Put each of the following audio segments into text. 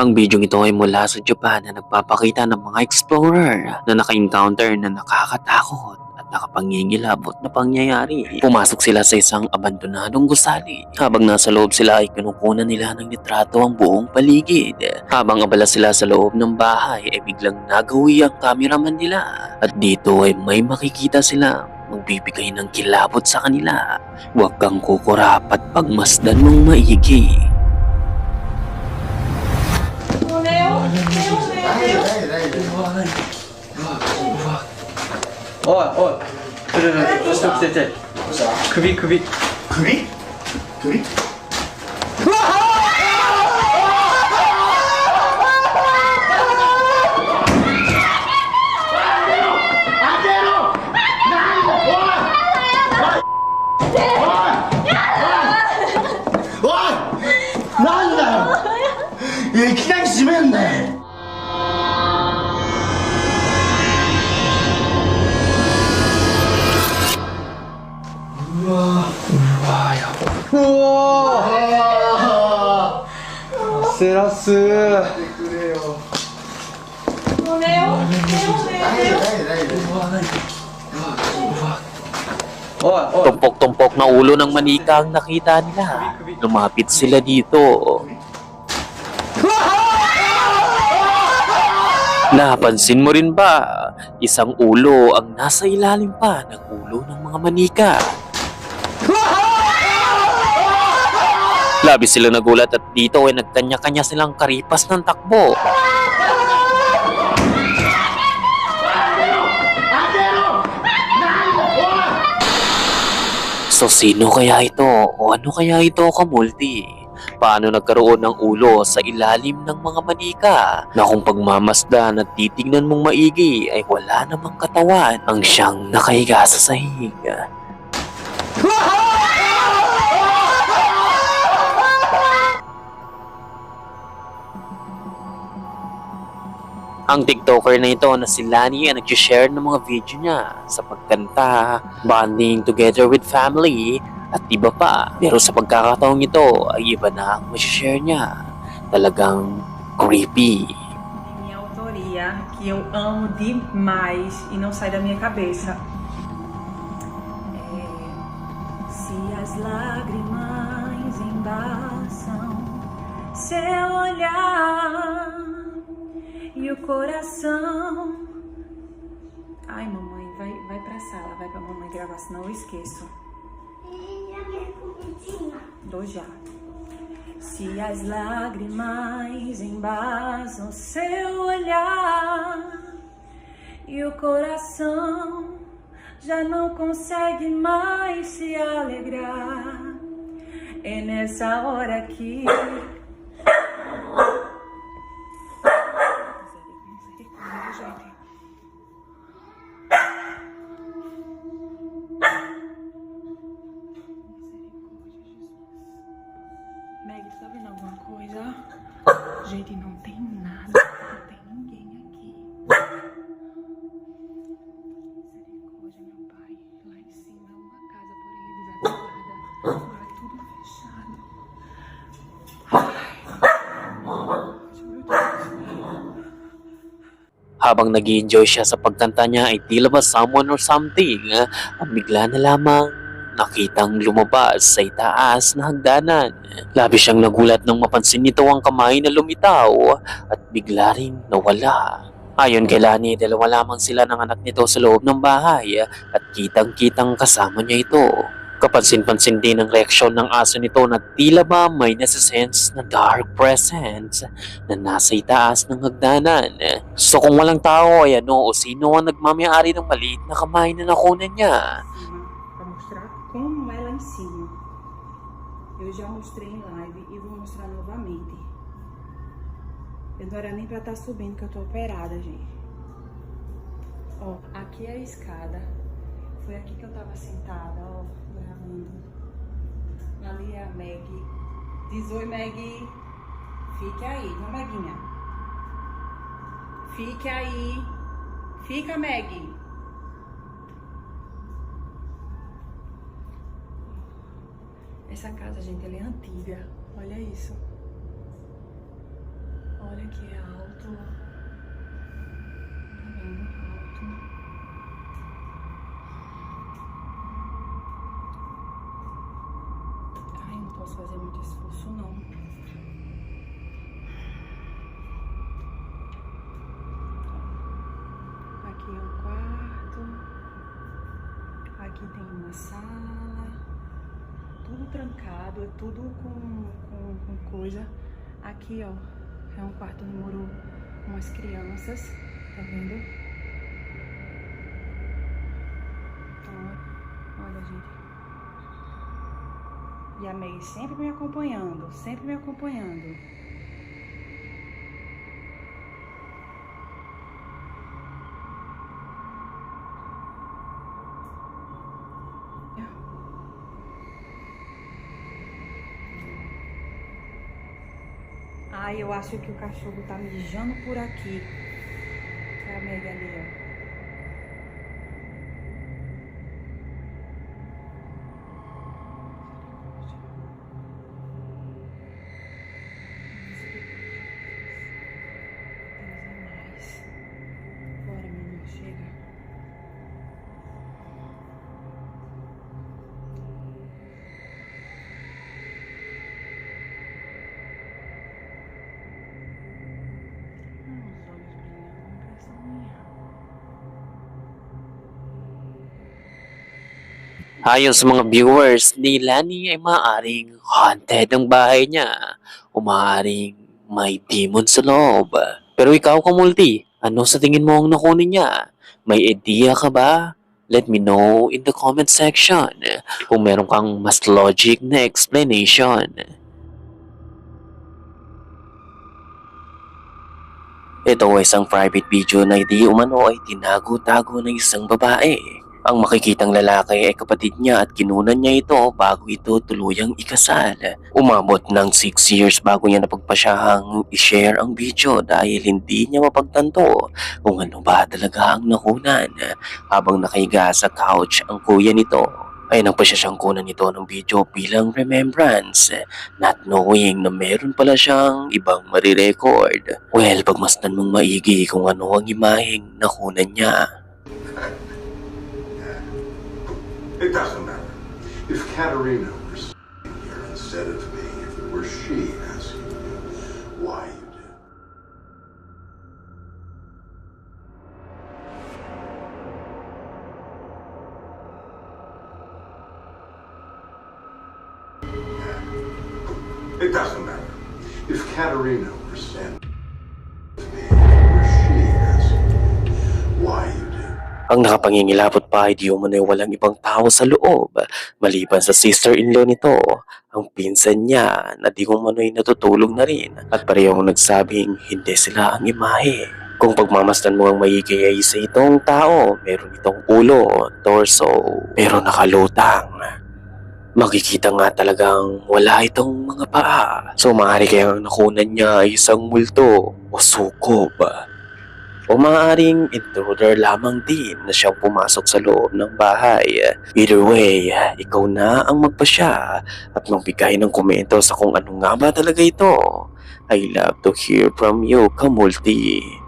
Ang video ito ay mula sa Japan na nagpapakita ng mga explorer na naka-encounter na nakakatakot at nakapangingilabot na pangyayari. Pumasok sila sa isang abandonadong gusali. Habang nasa loob sila ay kinukunan nila ng litrato ang buong paligid. Habang abala sila sa loob ng bahay ay biglang nagawi ang cameraman nila. At dito ay may makikita sila magbibigay ng kilabot sa kanila. Huwag kang kukurap at pagmasdan mong maigi. おいおい。ちょちょちょちょちょちょ首。首？首？首お 우와 아, 세라스 그래요. 어, 레오? 레오, 레오, Tumpok-tumpok na ulo ng manika ang nakita nila. Lumapit sila dito. Napansin mo rin ba, isang ulo ang nasa ilalim pa ng ulo ng mga manika. Labis sila nagulat at dito ay nagkanya-kanya silang karipas ng takbo. So sino kaya ito o ano kaya ito kamulti? Paano nagkaroon ng ulo sa ilalim ng mga manika na kung pagmamasdan at titignan mong maigi ay wala namang katawan ang siyang nakahiga sa sahig. Ang TikToker na ito na si Lani ay nag-share ng mga video niya sa pagkanta, bonding together with family, at iba pa. Pero sa pagkakataong ito ay iba na ang share niya. Talagang creepy. minha autoria, que eu amo demais e não sai da minha cabeça. É, se as lágrimas embaçam seu olhar o coração. Ai, mamãe, vai, vai pra sala, vai pra mamãe gravar, senão eu esqueço. Dou já. Se as lágrimas embasam seu olhar e o coração já não consegue mais se alegrar, é nessa hora que. Gente, não tem nada. Não tem ninguém aqui. Misericórdia, meu pai. Lá em cima é uma casa, porém é desativada. Agora é tudo fechado. Habang nag enjoy siya sa pagkanta niya ay tila ba someone or something ang bigla na lamang nakitang lumabas sa itaas na hagdanan. Labis siyang nagulat nang mapansin nito ang kamay na lumitaw at bigla ring nawala. Ayon kay Lani, dalawa lamang sila ng anak nito sa loob ng bahay at kitang-kitang kasama niya ito. Kapansin-pansin din ang reaksyon ng aso nito na tila ba may nasa-sense na dark presence na nasa itaas ng hagdanan. So kung walang tao ay ano o sino ang nagmamayari ng maliit na kamay na nakunan niya. Mostrar como é em cima. Eu já mostrei em live e vou mostrar novamente. Eu não era nem pra estar subindo, que eu tô operada, gente. Ó, aqui é a escada. Foi aqui que eu tava sentada, ó, gravando. Ali é a Meg. Diz oi, Meg. Fique aí, não, Meguinha? Fique aí. Fica, Meg. Essa casa, gente, ela é antiga. Olha isso. Olha Aqui é alto. Tá vendo? Alto. Ai, não posso fazer muito esforço, não. Aqui é um quarto. Aqui tem uma sala. Tudo trancado, é tudo com, com, com coisa. Aqui, ó, é um quarto número umas crianças, tá vendo? Ó, olha, gente. E a May sempre me acompanhando, sempre me acompanhando. Ai, eu acho que o cachorro tá mijando por aqui. É a Meg ali, ó. Ayon sa mga viewers, ni Lani ay maaaring haunted ang bahay niya. O maaaring may demon sa loob. Pero ikaw, Kamulti, ano sa tingin mo ang nakunin niya? May idea ka ba? Let me know in the comment section kung meron kang mas logic na explanation. Ito ay isang private video na hindi umano ay tinago-tago ng isang babae. Ang makikitang lalaki ay kapatid niya at kinunan niya ito bago ito tuluyang ikasal. Umabot ng 6 years bago niya napagpasyahang i-share ang video dahil hindi niya mapagtanto kung ano ba talaga ang nakunan. Habang nakahiga sa couch ang kuya nito ay nagpasya siyang kunan ito ng video bilang remembrance not knowing na meron pala siyang ibang marirecord. Well, pagmasdan mong maigi kung ano ang imaheng nakunan niya. It doesn't matter. If Katerina were here instead of me, if it were she asking you why you did. It doesn't matter. If Katerina were standing Ang nakapangingilabot pa ay di umano'y walang ibang tao sa loob, maliban sa sister-in-law nito, ang pinsan niya na di umano'y natutulog na rin at parehong nagsabing hindi sila ang imahe. Kung pagmamasdan mo ang maigi isa itong tao, meron itong ulo, torso, pero nakalutang. Makikita nga talagang wala itong mga paa. So maaari kayang nakunan niya ay isang multo o sukob. O maaaring intruder lamang din na siyang pumasok sa loob ng bahay. Either way, ikaw na ang magpasya at magbigay ng komento sa kung ano nga ba talaga ito. I love to hear from you, Kamulti.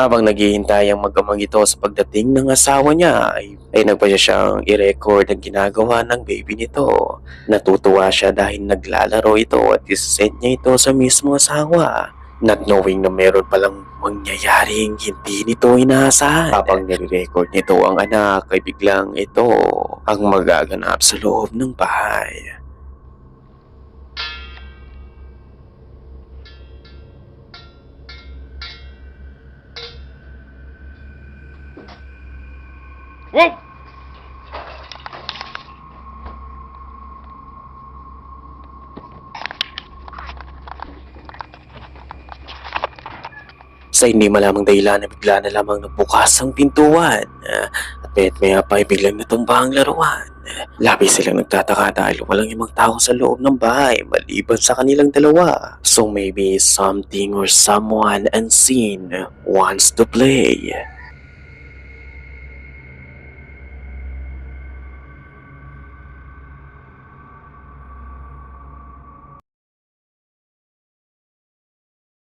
Habang naghihintay ang mag-amang ito sa pagdating ng asawa niya ay, ay nagpa siya siyang i-record ang ginagawa ng baby nito. Natutuwa siya dahil naglalaro ito at isasend niya ito sa mismo asawa. Not knowing na meron palang mangyayaring hindi nito inaasahan. Habang nire-record nito ang anak ay biglang ito ang magaganap sa loob ng bahay. Sa hindi malamang dahilan na bigla na lamang nabukas ang pintuan. Ah, At mayat maya pa ay biglang natumba ang laruan. Labis silang nagtataka dahil walang ibang tao sa loob ng bahay maliban sa kanilang dalawa. So maybe something or someone unseen wants to play.